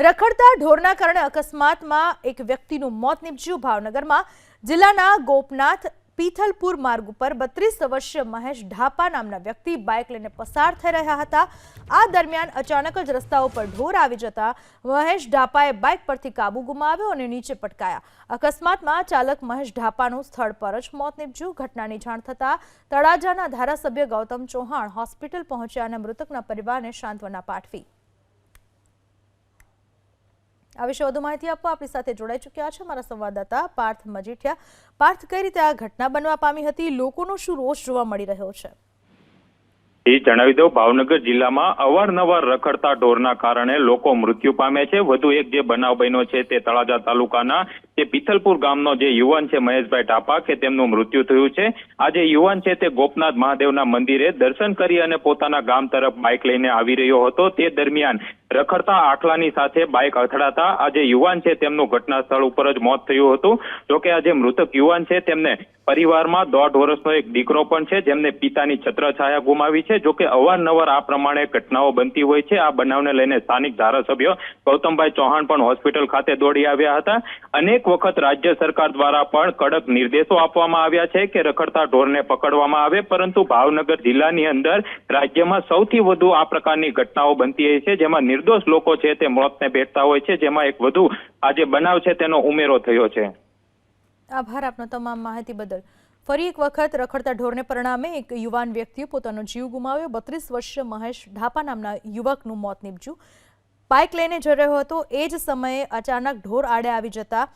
રખડતા ઢોરના કારણે અકસ્માતમાં એક વ્યક્તિનું મોત નીપજ્યું. ભાવનગરમાં જિલ્લાના ગોપનાથ પીથલપુર માર્ગ ઉપર બત્રીસ વર્ષીય મહેશ ઢાપા નામના વ્યક્તિ બાઇક લઈને પસાર થઈ રહ્યા હતા. આ દરમિયાન અચાનક જ રસ્તા ઉપર ઢોર આવી જતા મહેશ ઢાપાએ બાઇક પરથી કાબુ ગુમાવ્યો અને નીચે પટકાયા. અકસ્માતમાં ચાલક મહેશ ઢાપાનું સ્થળ પર જ મોત નીપજ્યું. ઘટનાની જાણ થતાં તળાજાના ધારાસભ્ય ગૌતમ ચૌહાણ હોસ્પિટલ પહોંચ્યા અને મૃતકના પરિવારને સાંત્વના પાઠવી. આ વિશે વધુ માહિતી આપવા આપણી સાથે જોડાઈ ચૂક્યા છે અમારા સંવાદદાતા પાર્થ મજીઠિયા. પાર્થ, કઈ રીતે આ ઘટના બનવા પામી હતી? લોકોનો શું રોષ જોવા મળી રહ્યો છે? એ જણાવી દઉં. ભાવનગર જિલ્લામાં અવારનવાર રખડતા ઢોરના કારણે લોકો મૃત્યુ પામે છે. વધુ એક જે બનાવ બન્યો છે તે તળાજા તાલુકાના જે પિથલપુર ગામનો જે યુવાન છે મહેશભાઈ ટાપા, કે તેમનું મૃત્યુ થયું છે. આ જે યુવાન છે તે ગોપનાથ મહાદેવના મંદિરે દર્શન કરી અને પોતાના ગામ તરફ બાઇક લઈને આવી રહ્યો હતો. તે દરમિયાન રખડતા આખલાની સાથે બાઇક અથડાતા આ જે યુવાન છે તેમનું ઘટના સ્થળ ઉપર જ મોત થયું હતું. જોકે આ જે મૃતક યુવાન છે તેમને પરિવારમાં દોઢ વર્ષનો એક દીકરો પણ છે, જેમને પિતાની છત્રછાયા ગુમાવી છે. જોકે અવારનવાર આ પ્રમાણે ઘટનાઓ બનતી હોય છે. આ બનાવને લઈને સ્થાનિક ધારાસભ્ય ગૌતમભાઈ ચૌહાણ પણ હોસ્પિટલ ખાતે દોડી આવ્યા હતા. અનેક વખત રાજ્ય સરકાર દ્વારા પણ કડક નિર્દેશો આપવામાં આવ્યા છે કે રખડતા ઢોરને પકડવામાં આવે, પરંતુ ભાવનગર જિલ્લાની અંદર રાજ્યમાં સૌથી વધુ આ પ્રકારની ઘટનાઓ બનતી હોય છે, જેમાં નિર્દોષ લોકો છે તે મોતને ભેટતા હોય છે, જેમાં એક વધુ આજે બનાવ છે તેનો ઉમેરો થયો છે. આભાર આપનો તમામ માહિતી બદલ. ફરી એક વખત રખડતા ઢોરને પરિણામે એક યુવાન વ્યક્તિએ પોતાનો જીવ ગુમાવ્યો. બત્રીસ વર્ષીય મહેશ ઢાપા નામના યુવકનું મોત નીપજ્યું. બાઇક લઈને જઈ રહ્યો હતો. એ જ સમયે અચાનક ઢોર આડે આવી જતા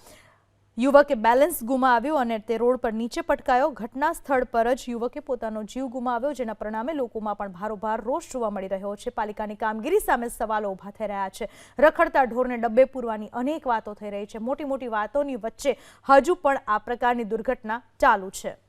યુવકે બેલેન્સ ગુમાવ્યું અને તે રોડ પર નીચે પટકાયો. ઘટના સ્થળ પર જ યુવકે પોતાનો જીવ ગુમાવ્યો, જેના પરિણામે લોકોમાં પણ ભારોભાર રોષ જોવા મળી રહ્યો છે. પાલિકાની કામગીરી સામે સવાલો ઊભા થઈ રહ્યા છે. રખડતા ઢોરને ડબ્બે પૂરવાની અનેક વાતો થઈ રહી છે. મોટી મોટી વાતોની વચ્ચે હજુ પણ આ પ્રકારની દુર્ઘટના ચાલુ છે.